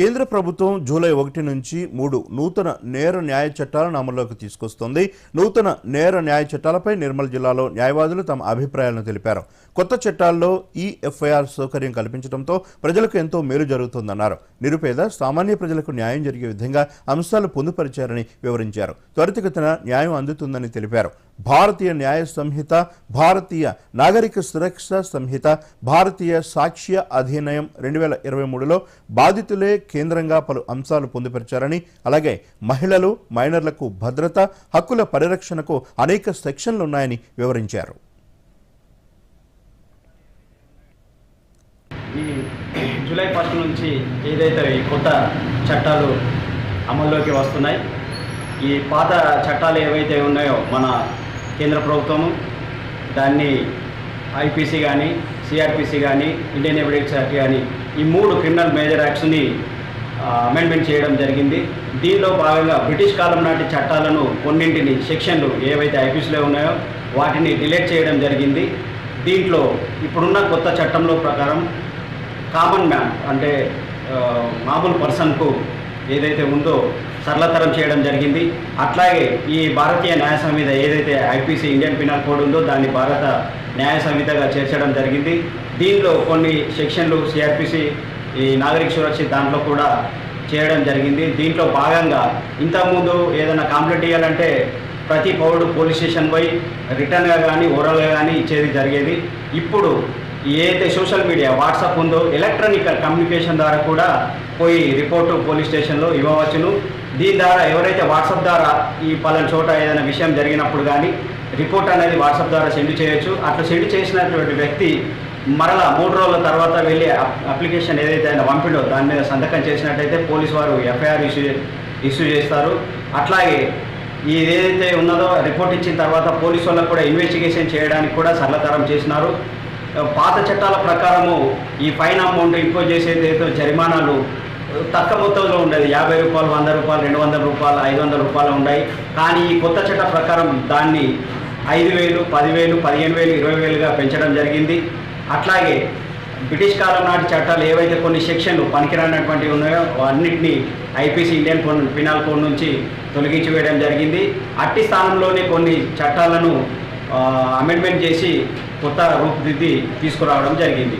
కేంద్ర ప్రభుత్వం జూలై ఒకటి నుంచి మూడు నూతన నేర న్యాయ చట్టాలను అమల్లోకి తీసుకొస్తోంది. నూతన నేర న్యాయ చట్టాలపై నిర్మల్ జిల్లాలో న్యాయవాదులు తమ అభిప్రాయాలను తెలిపారు. కొత్త చట్టాల్లో ఈ ఎఫ్ఐఆర్ సౌకర్యం కల్పించడంతో ప్రజలకు ఎంతో మేలు జరుగుతుందన్నారు. నిరుపేద సామాన్య ప్రజలకు న్యాయం జరిగే విధంగా అంశాలు పొందుపరిచారని వివరించారు. త్వరితగతిన న్యాయం అందుతుందని తెలిపారు. భారతీయ న్యాయ సంహిత భారతీయ నాగరిక సురక్ష సంహిత భారతీయ సాక్ష్య అధినయం రెండు వేల ఇరవై మూడులో బాధితులే కేంద్రంగా పలు అంశాలు పొందుపరిచారని అలాగే మహిళలు మైనర్లకు భద్రత హక్కుల పరిరక్షణకు అనేక సెక్షన్లు ఉన్నాయని వివరించారు. ఈ జూలై ఫస్ట్ నుంచి ఏదైతే ఈ కొత్త చట్టాలు అమల్లోకి వస్తున్నాయి ఈ పాత చట్టాలు ఏవైతే ఉన్నాయో మన కేంద్ర ప్రభుత్వము దాన్ని ఐపీసీ కానీ సిఆర్పిసి కానీ ఇండియన్ ఎవిడెన్స్ యాక్ట్ కానీ ఈ మూడు క్రిమినల్ మేజర్ యాక్ట్స్ని అమెండ్మెంట్ చేయడం జరిగింది. దీనిలో భాగంగా బ్రిటిష్ కాలం నాటి చట్టాలను కొన్నింటిని సెక్షన్లు ఏవైతే ఐపీసీలో ఉన్నాయో వాటిని డిలీట్ చేయడం జరిగింది. దీంట్లో ఇప్పుడున్న కొత్త చట్టంలో ప్రకారం కామన్ మ్యాన్ అంటే మామూలు పర్సన్కు ఏదైతే ఉందో సరళతరం చేయడం జరిగింది. అట్లాగే ఈ భారతీయ న్యాయ సంహిత ఏదైతే ఐపీసీ ఇండియన్ పినల్ కోడ్ ఉందో దాన్ని భారత న్యాయ సంహితగా చేర్చడం జరిగింది. దీనిలో కొన్ని సెక్షన్లు సిఆర్పిసి ఈ నాగరిక సురక్ష దాంట్లో కూడా చేయడం జరిగింది. దీంట్లో భాగంగా ఇంతకుముందు ఏదైనా కంప్లైంట్ ఇవ్వాలంటే ప్రతి పౌరుడు పోలీస్ స్టేషన్ పోయి రిటర్న్గా కానీ ఓరల్గా కానీ ఇచ్చేది జరిగేది. ఇప్పుడు ఏదైతే సోషల్ మీడియా వాట్సాప్ ఉందో ఎలక్ట్రానిక్ కమ్యూనికేషన్ ద్వారా కూడా పోయి రిపోర్టు పోలీస్ స్టేషన్లో ఇవ్వవచ్చును. దీని ద్వారా ఎవరైతే వాట్సాప్ ద్వారా ఈ పలానా చోట ఏదైనా విషయం జరిగినప్పుడు కానీ రిపోర్ట్ అనేది వాట్సాప్ ద్వారా సెండ్ చేయొచ్చు. అట్లా సెండ్ చేసినటువంటి వ్యక్తి మరలా మూడు రోజుల తర్వాత వెళ్ళి అప్- అప్లికేషన్ ఏదైతే ఆయన పంపిడో దాని మీద సంతకం చేసినట్టయితే పోలీస్ వారు ఎఫ్ఐఆర్ ఇష్యూ ఇష్యూ చేస్తారు. అట్లాగే ఇది ఏదైతే ఉన్నదో రిపోర్ట్ ఇచ్చిన తర్వాత పోలీసు వాళ్ళకు కూడా ఇన్వెస్టిగేషన్ చేయడానికి కూడా సరళతరం చేసినారు. పాత చట్టాల ప్రకారము ఈ ఫైన్ అమౌంట్ ఇంపోజ్ చేసేది ఏదో జరిమానాలు తక్కువ మొత్తంలో ఉండేది. యాభై రూపాయలు వంద రూపాయలు రెండు వందల రూపాయలు ఐదు వందల రూపాయలు ఉన్నాయి. కానీ ఈ కొత్త చట్ట ప్రకారం దాన్ని ఐదు వేలు పదివేలు పదిహేను వేలు ఇరవై వేలుగా పెంచడం జరిగింది. అట్లాగే బ్రిటిష్ కాలం నాటి చట్టాలు ఏవైతే కొన్ని సెక్షన్లు పనికిరానటువంటివి ఉన్నాయో అన్నింటినీ IPC Indian code penal code నుంచి తొలగించి వేయడం జరిగింది. అట్టి స్థానంలోనే కొన్ని చట్టాలను అమెండ్మెంట్ చేసి కొత్త రూపుదిద్ది తీసుకురావడం జరిగింది.